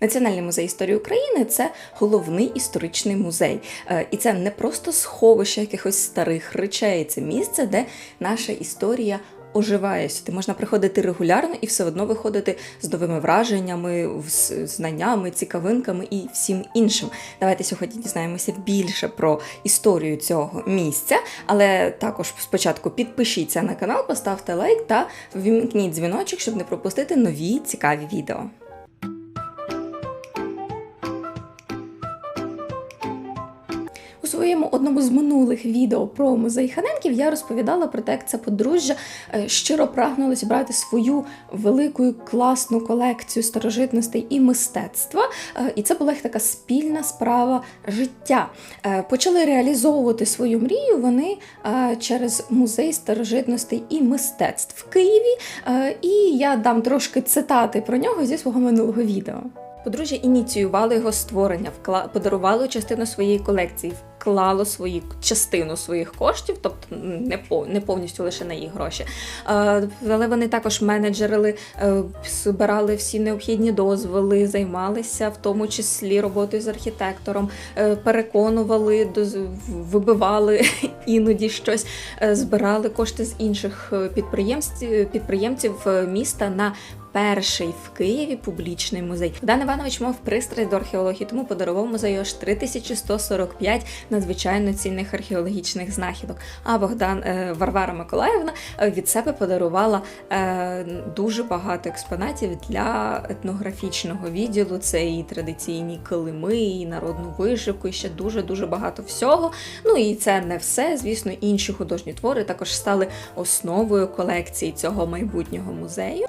Національний музей історії України це головний історичний музей. Е, І це не просто сховище якихось старих речей, це місце, де наша історія. Оживає сюди, можна приходити регулярно і все одно виходити з новими враженнями, знаннями, цікавинками і всім іншим. Давайте сьогодні дізнаємося більше про історію цього місця. Але також спочатку підпишіться на канал, поставте лайк та вімкніть дзвіночок, щоб не пропустити нові цікаві відео. Своєму одному з минулих відео про музей Ханенків я розповідала про те, як це подружжя е, щиро прагнуло зібрати свою велику класну колекцію старожитностей і мистецтва. Е, І це була їх така спільна справа життя. Е, Почали реалізовувати свою мрію вони через музей старожитностей і мистецтв в Києві. І я дам трошки цитати про нього зі свого минулого відео. Подружжя ініціювало його створення, вкла... подарувало частину своєї колекції, вклало свою частину своїх коштів, тобто не, по... не повністю лише на їх гроші. Е, Але вони також менеджерили, е, збирали всі необхідні дозволи, займалися в тому числі роботою з архітектором, е, переконували, доз- вибивали іноді щось, збирали кошти з інших підприємств, підприємців міста на перший в Києві публічний музей. Богдан Іванович мав пристрасть до археології, тому подарував музею аж 3145 надзвичайно цінних археологічних знахідок. А Богдан е, Варвара Миколаївна е, від себе подарувала е, дуже багато експонатів для етнографічного відділу. Це і традиційні килими, і народну вишивку, і ще дуже дуже багато всього. Ну і це не все. Звісно, інші художні твори також стали основою колекції цього майбутнього музею.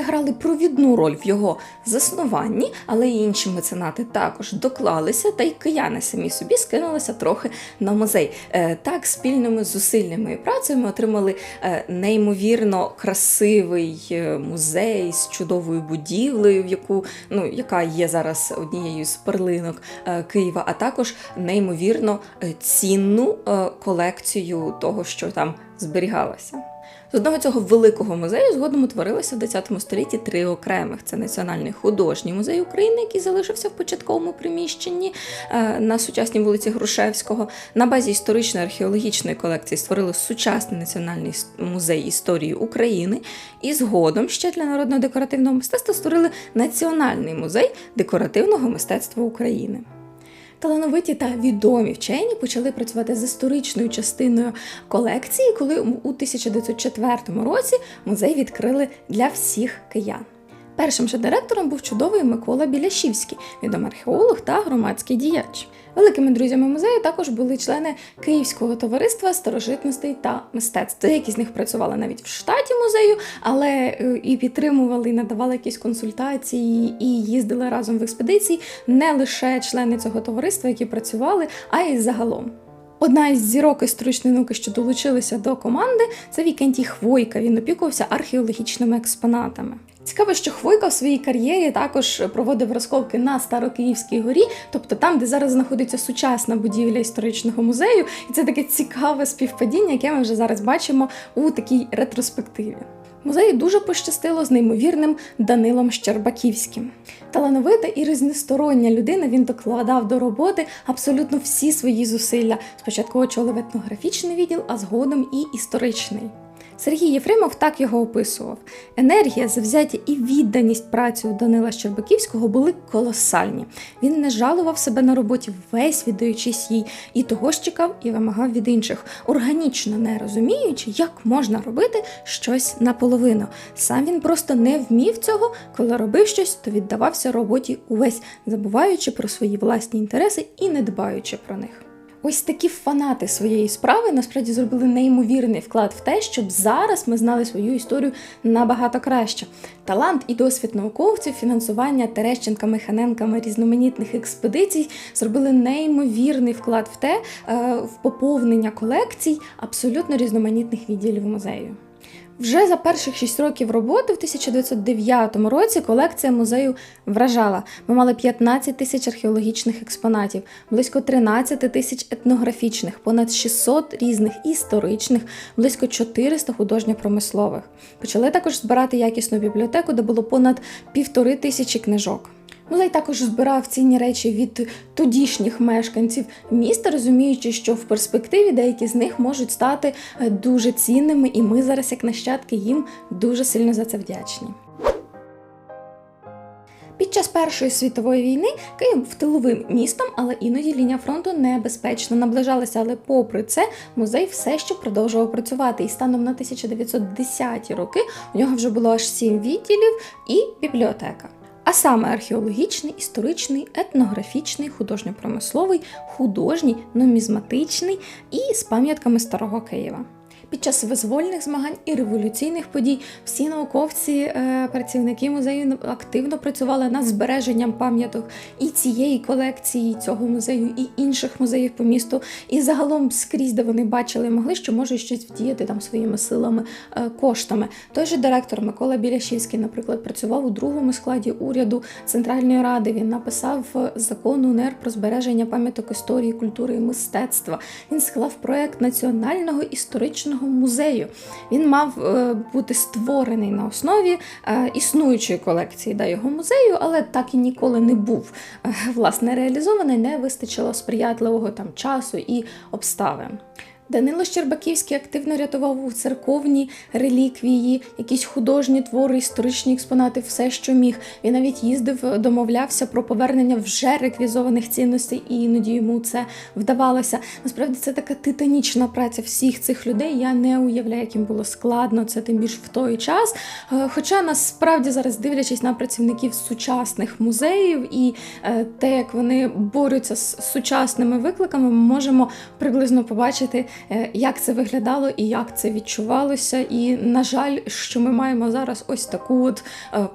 Ханенки грали провідну роль в його заснуванні, але й інші меценати також доклалися, та й кияни самі собі скинулися трохи на музей. Е, Так, спільними зусиллями і працею ми отримали е, неймовірно красивий е, музей з чудовою будівлею, в яку ну яка є зараз однією з перлинок Києва, а також неймовірно цінну колекцію того, що там зберігалося. З одного цього великого музею згодом утворилося в 10 столітті три окремих: це Національний художній музей України, який залишився в початковому приміщенні е, на сучасній вулиці Грушевського. На базі історичної археологічної колекції створили сучасний національний музей історії України. І згодом ще для народного декоративного мистецтва створили Національний музей декоративного мистецтва України. Талановиті та відомі вчені почали працювати з історичною частиною колекції, коли у 1904 році музей відкрили для всіх киян. Першим же директором був чудовий Микола Біляшівський, відомий археолог та громадський діяч. Великими друзями музею також були члени Київського товариства старожитностей та мистецтв. Деякі з них працювали навіть в штаті музею, але е, і підтримували, і надавали якісь консультації, і їздили разом в експедиції не лише члени цього товариства, які працювали, а й загалом. Одна із зірок історичної науки, що долучилися до команди, це Вікентій Хвойка. Він опікувався археологічними експонатами. Цікаво, що Хвойка в своїй кар'єрі також проводив розкопки на Старокиївській горі, тобто там, де зараз знаходиться сучасна будівля історичного музею, і це таке цікаве співпадіння, яке ми вже зараз бачимо у такій ретроспективі. Музею дуже пощастило з неймовірним Данилом Щербаківським. Талановита і різностороння людина він докладав до роботи абсолютно всі свої зусилля. Спочатку очолив етнографічний відділ, а згодом і історичний. Сергій Єфремов так його описував: енергія, завзяття і відданість праці у Данила Щербаківського були колосальні. Він не жалував себе на роботі, весь віддаючись їй, і того ж чекав і вимагав від інших, органічно не розуміючи, як можна робити щось наполовину. Сам він просто не вмів цього, коли робив щось, то віддавався роботі увесь, забуваючи про свої власні інтереси і не дбаючи про них. Ось такі фанати своєї справи насправді зробили неймовірний вклад в те, щоб зараз ми знали свою історію набагато краще. Талант і досвід науковців, фінансування Терещенками, Ханенками різноманітних експедицій зробили неймовірний вклад в те, е, в поповнення колекцій абсолютно різноманітних відділів музею. Вже за перших 6 років роботи в 1909 році колекція музею вражала. Ми мали 15 тисяч археологічних експонатів, близько 13 тисяч етнографічних, понад 600 різних історичних, близько 400 художньо-промислових. Почали також збирати якісну бібліотеку, де було понад півтори тисячі книжок. Музей також збирав цінні речі від тодішніх мешканців міста, розуміючи, що в перспективі деякі з них можуть стати е, дуже цінними, і ми зараз, як нащадки, їм дуже сильно за це вдячні. Під час Першої світової війни Київ був тиловим містом, але іноді лінія фронту небезпечно наближалася. Але попри це, музей все ще продовжував працювати. І станом на 1910-ті роки у нього вже було аж сім відділів і бібліотека. А саме археологічний, історичний, етнографічний, художньо-промисловий, художній, нумізматичний і з пам'ятками старого Києва. Під час визвольних змагань і революційних подій всі науковці, е, працівники музею активно працювали над збереженням пам'яток і цієї колекції, і цього музею, і інших музеїв по місту. І загалом скрізь, де вони бачили, могли, що можуть щось вдіяти там своїми силами, е, коштами. Той же директор Микола Біляшівський, наприклад, працював у другому складі уряду Центральної ради. Він написав е, закон УНР про збереження пам'яток історії, культури і мистецтва. Він склав проект національного історичного музею. Він мав е, бути створений на основі е, існуючої колекції да, його музею, але так і ніколи не був е, власне реалізований, не вистачило сприятливого там часу і обставин. Данило Щербаківський активно рятував у церковні реліквії, якісь художні твори, історичні експонати, все, що міг. Він навіть їздив, домовлявся про повернення вже реквізованих цінностей, і іноді йому це вдавалося. Насправді це така титанічна праця всіх цих людей. Я не уявляю, яким було складно це тим більш в той час. Е, Хоча насправді зараз дивлячись на працівників сучасних музеїв і е, те, як вони борються з сучасними викликами, ми можемо приблизно побачити, як це виглядало і як це відчувалося. І, на жаль, що ми маємо зараз ось таку от. е,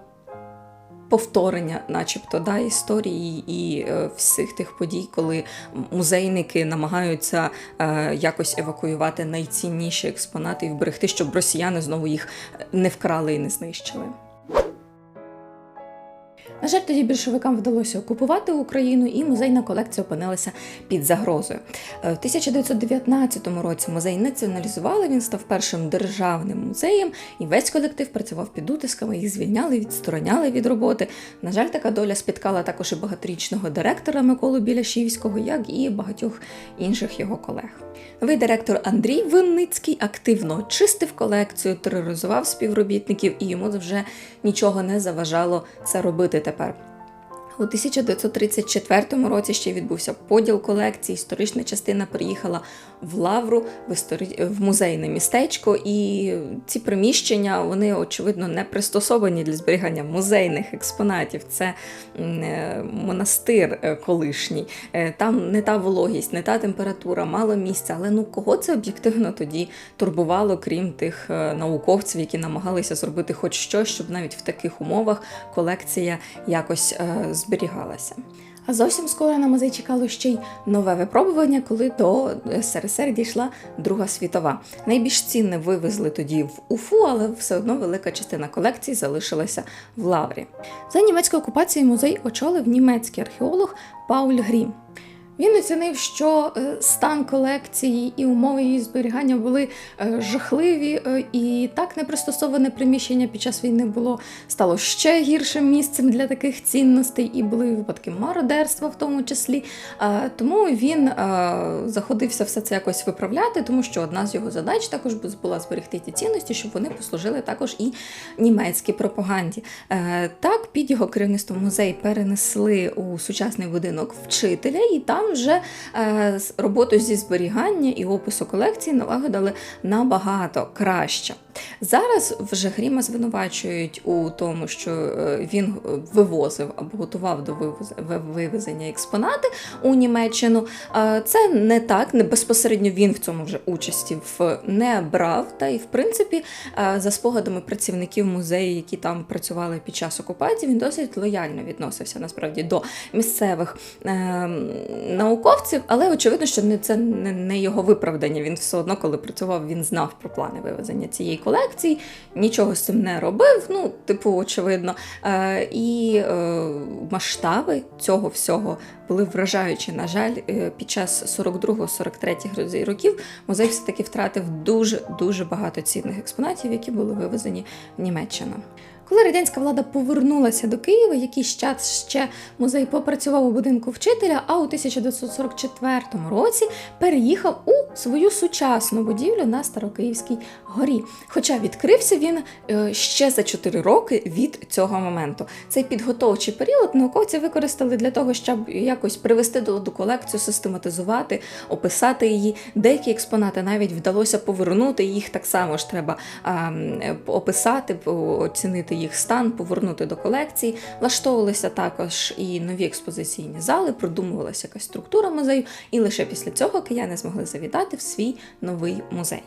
Повторення, начебто, да, історії і е, всіх тих подій, коли музейники намагаються е, якось евакуювати найцінніші експонати і вберегти, щоб росіяни знову їх не вкрали і не знищили. На жаль, тоді більшовикам вдалося окупувати Україну, і музейна колекція опинилася під загрозою. Е, В 1919 році музей націоналізували. Він став першим державним музеєм, і весь колектив працював під утисками. Їх звільняли, відстороняли від роботи. На жаль, така доля спіткала також і багаторічного директора Миколу Біляшівського, як і багатьох інших його колег. Новий директор Андрій Винницький активно очистив колекцію, тероризував співробітників, і йому вже нічого не заважало це робити Pepper. У 1934 році ще відбувся поділ колекції. Історична частина приїхала в Лавру в, історі... в музейне містечко, і ці приміщення вони очевидно не пристосовані для зберігання музейних експонатів. Це е, монастир е, колишній. Е, Там не та вологість, не та температура, мало місця. Але ну кого це об'єктивно тоді турбувало, крім тих науковців, які намагалися зробити хоч щось, щоб навіть в таких умовах колекція якось е, зберігалася. А зовсім скоро на музей чекало ще й нове випробування, коли до СРСР дійшла Друга світова. Найбільш цінне вивезли тоді в Уфу, але все одно велика частина колекції залишилася в Лаврі. За німецькою окупацією музей очолив німецький археолог Пауль Грім. Він оцінив, що е, стан колекції і умови її зберігання були е, жахливі, е, і так непристосоване приміщення під час війни було стало ще гіршим місцем для таких цінностей, і були випадки мародерства, в тому числі. Тому він заходився все це якось виправляти, тому що одна з його задач також була зберегти ті цінності, щоб вони послужили також і німецькій пропаганді. Так, під його керівництвом музей перенесли у сучасний будинок вчителя, і там вже е, роботу зі зберігання і опису колекції налагодили набагато краще. Зараз вже Гріма звинувачують у тому, що е, він вивозив або готував до вивезення експонати у Німеччину. Е, Це не так, не безпосередньо він в цьому вже участі не брав. Та і в принципі, е, за спогадами працівників музею, які там працювали під час окупації, він досить лояльно відносився насправді до місцевих е, науковців, але очевидно, що це не його виправдання. Він все одно, коли працював, він знав про плани вивезення цієї колекції, нічого з цим не робив. Ну, типу, очевидно. Е, і е, масштаби цього всього були вражаючі. На жаль, е, під час 42-43 років музей все-таки втратив дуже дуже багато цінних експонатів, які були вивезені в Німеччину. Коли радянська влада повернулася до Києва, якийсь час ще музей попрацював у будинку вчителя, а у 1944 році переїхав у свою сучасну будівлю на Старокиївській горі. Хоча відкрився він е, ще за 4 роки від цього моменту. Цей підготовчий період науковці використали для того, щоб якось привести до ладу колекцію, систематизувати, описати її. Деякі експонати навіть вдалося повернути. Їх так само ж треба а, описати, оцінити їх стан, повернути до колекції. Влаштовувалися також і нові експозиційні зали, продумувалася якась структура музею, і лише після цього кияни змогли завітати в свій новий музей.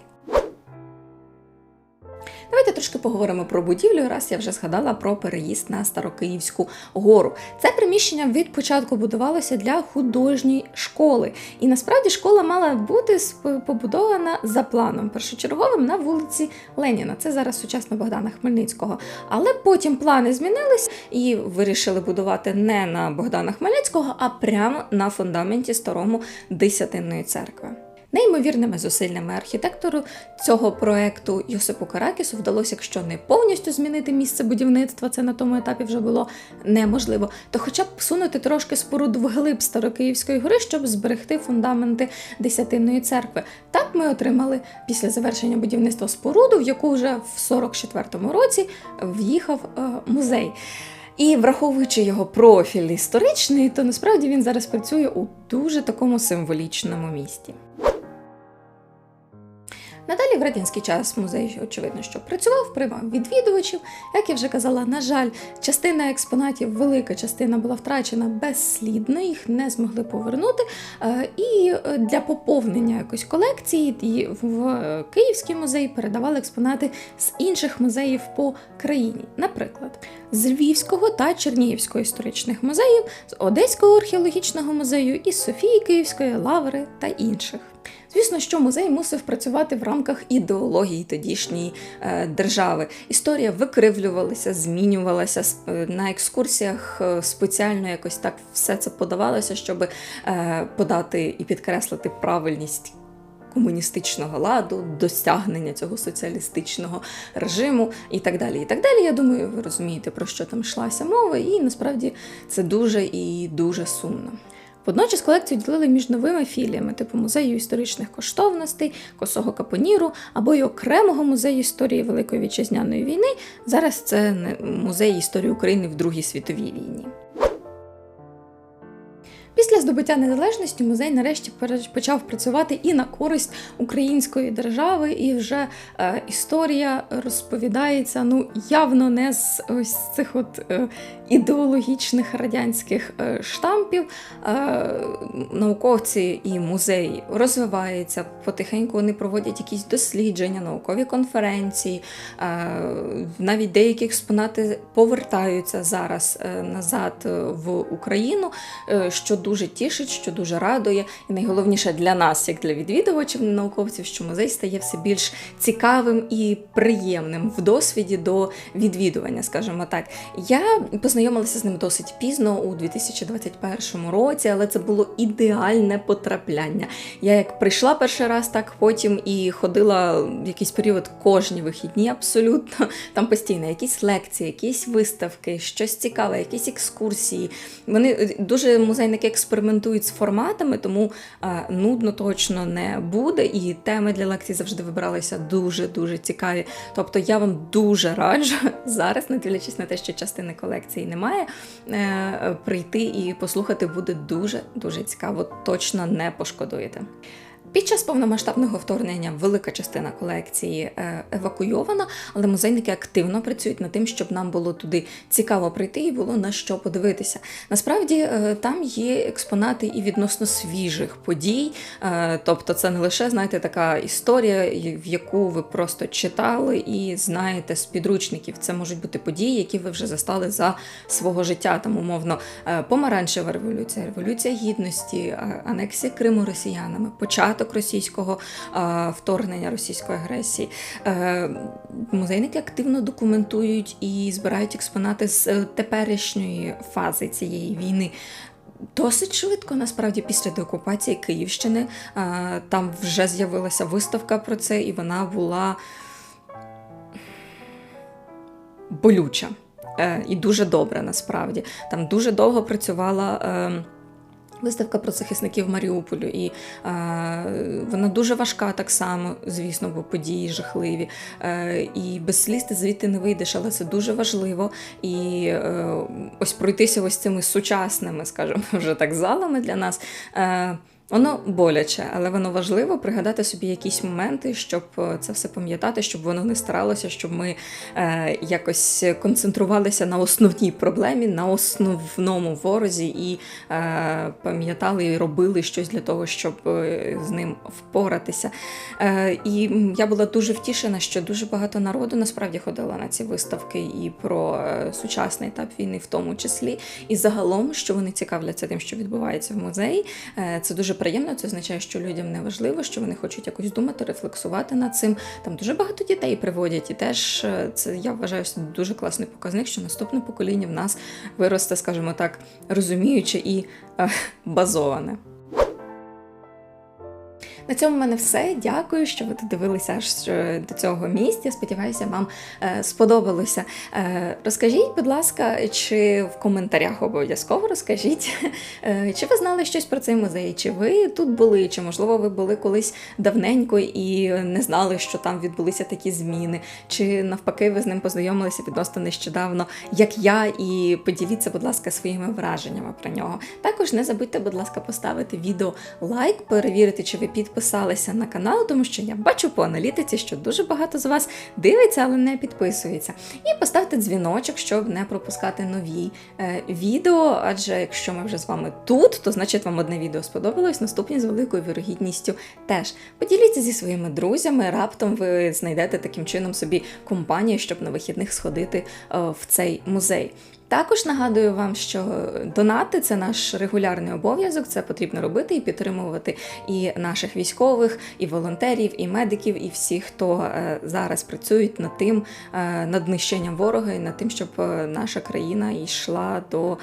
Давайте трошки поговоримо про будівлю, раз я вже згадала про переїзд на Старокиївську гору. Це приміщення від початку будувалося для художньої школи. І насправді школа мала бути побудована за планом першочерговим на вулиці Леніна. Це зараз сучасна Богдана Хмельницького. Але потім плани змінились і вирішили будувати не на Богдана Хмельницького, а прямо на фундаменті старому Десятинної церкви. Неймовірними зусиллями архітектору цього проекту Йосипу Каракісу вдалося, якщо не повністю змінити місце будівництва, це на тому етапі вже було неможливо, то хоча б всунути трошки споруду вглиб Старокиївської гори, щоб зберегти фундаменти Десятинної церкви. Так ми отримали після завершення будівництва споруду, в яку вже в 44-му році в'їхав е, музей. І враховуючи його профіль історичний, то насправді він зараз працює у дуже такому символічному місті. Надалі в радянський час музей, очевидно, що працював, приймав відвідувачів. Як я вже казала, на жаль, частина експонатів, велика частина була втрачена безслідно, їх не змогли повернути. Е, І е, для поповнення якоїсь колекції в Київський музей передавали експонати з інших музеїв по країні. Наприклад, з Львівського та Чернігівського історичних музеїв, з Одеського археологічного музею, із Софії Київської, Лаври та інших. Звісно, що музей мусив працювати в рамках ідеології тодішньої е, держави. Історія викривлювалася, змінювалася е, на екскурсіях е, спеціально якось так все це подавалося, щоб подати і підкреслити правильність. Комуністичного ладу, досягнення цього соціалістичного режиму і так далі. І так далі. Я думаю, ви розумієте, про що там йшлася мова, і насправді це дуже і дуже сумно. Водночас колекцію ділили між новими філіями, типу музею історичних коштовностей, косого капоніру або й окремого музею історії Великої вітчизняної війни. Зараз це музей історії України в Другій світовій війні. Після здобуття незалежності музей нарешті почав працювати і на користь української держави, і вже е, історія розповідається ну явно не з ось цих от е, ідеологічних радянських е, штампів. Е, науковці і музей розвиваються потихеньку. Вони проводять якісь дослідження, наукові конференції. Е, навіть деякі експонати повертаються зараз е, назад е, в Україну, е, що дуже тішить, що дуже радує. І найголовніше для нас, як для відвідувачів, науковців, що музей стає все більш цікавим і приємним в досвіді до відвідування, скажімо так. Я познайомилася з ним досить пізно у 2021 році, але це було ідеальне потрапляння. Я як прийшла перший раз, так потім і ходила в якийсь період кожні вихідні абсолютно. Там постійно якісь лекції, якісь виставки, щось цікаве, якісь екскурсії. Вони е, дуже музейники експериментують з форматами, тому е, нудно точно не буде. І теми для лекцій завжди вибиралися дуже дуже цікаві. Тобто я вам дуже раджу зараз, не дивлячись на те, що частини колекції немає, е, прийти і послухати буде дуже дуже цікаво. Точно не пошкодуєте. Під час повномасштабного вторгнення велика частина колекції е, евакуйована, але музейники активно працюють над тим, щоб нам було туди цікаво прийти і було на що подивитися. Насправді е, там є експонати і відносно свіжих подій, е, тобто це не лише знаєте така історія, в яку ви просто читали і знаєте з підручників. Це можуть бути події, які ви вже застали за свого життя. Там умовно помаранчева революція, революція гідності, анексія Криму росіянами, початок російського е, вторгнення російської агресії. Е, Музейники активно документують і збирають експонати з е, теперішньої фази цієї війни. Досить швидко, насправді, після деокупації Київщини е, там вже з'явилася виставка про це, і вона була болюча. І дуже добре насправді. Там дуже довго працювала. Виставка про захисників Маріуполю, і е, вона дуже важка так само, звісно, бо події жахливі. Е, і без сліз ти звідти не вийдеш, але це дуже важливо. І е, ось пройтися ось цими сучасними, скажімо, вже так залами для нас. Е, Воно боляче, але воно важливо пригадати собі якісь моменти, щоб е, це все пам'ятати, щоб воно не старалося, щоб ми е, якось концентрувалися на основній проблемі, на основному ворозі і е, пам'ятали і робили щось для того, щоб е, з ним впоратися. Е, і я була дуже втішена, що дуже багато народу насправді ходило на ці виставки і про е, сучасний етап війни, в тому числі, і загалом, що вони цікавляться тим, що відбувається в музеї. Е, Це дуже приємно. Це означає, що людям не важливо, що вони хочуть якось думати, рефлексувати над цим. Там дуже багато дітей приводять, і теж е, це я вважаю дуже класний показник, що наступне покоління в нас виросте, скажімо так, розуміюче і е, базоване. На цьому в мене все. Дякую, що ви додивилися аж е, до цього місця. Сподіваюся, вам е, сподобалося. Е, розкажіть, будь ласка, чи в коментарях обов'язково розкажіть, чи ви знали щось про цей музей, чи ви тут були, чи можливо ви були колись давненько і не знали, що там відбулися такі зміни, чи навпаки, ви з ним познайомилися відносно нещодавно, як я, і поділіться, будь ласка, своїми враженнями про нього. Також не забудьте, будь ласка, поставити відео лайк, перевірити, чи ви підписалися на канал, тому що я бачу по аналітиці, що дуже багато з вас дивиться, але не підписується. І поставте дзвіночок, щоб не пропускати нові е, відео. Адже якщо ми вже з вами тут, то значить вам одне відео сподобалось, наступні з великою вірогідністю теж. Поділіться зі своїми друзями, раптом ви знайдете таким чином собі компанію, щоб на вихідних сходити е, в цей музей. Також нагадую вам, що донати це наш регулярний обов'язок. Це потрібно робити і підтримувати і наших військових, і волонтерів, і медиків, і всіх, хто е, зараз працюють над тим, е, над нищенням ворога і над тим, щоб е, наша країна йшла до.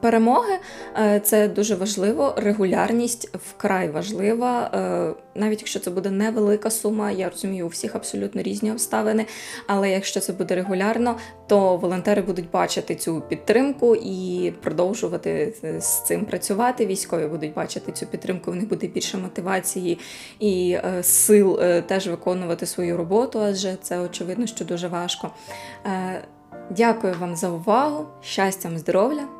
Е, Перемоги Е, це дуже важливо. Регулярність вкрай важлива. Е, Навіть якщо це буде невелика сума, я розумію, у всіх абсолютно різні обставини. Але якщо це буде регулярно, то волонтери будуть бачити цю підтримку і продовжувати з цим працювати. Військові будуть бачити цю підтримку. В них буде більше мотивації і е, сил е, теж виконувати свою роботу, адже це очевидно, що дуже важко. Е, Дякую вам за увагу, щастям, здоров'я!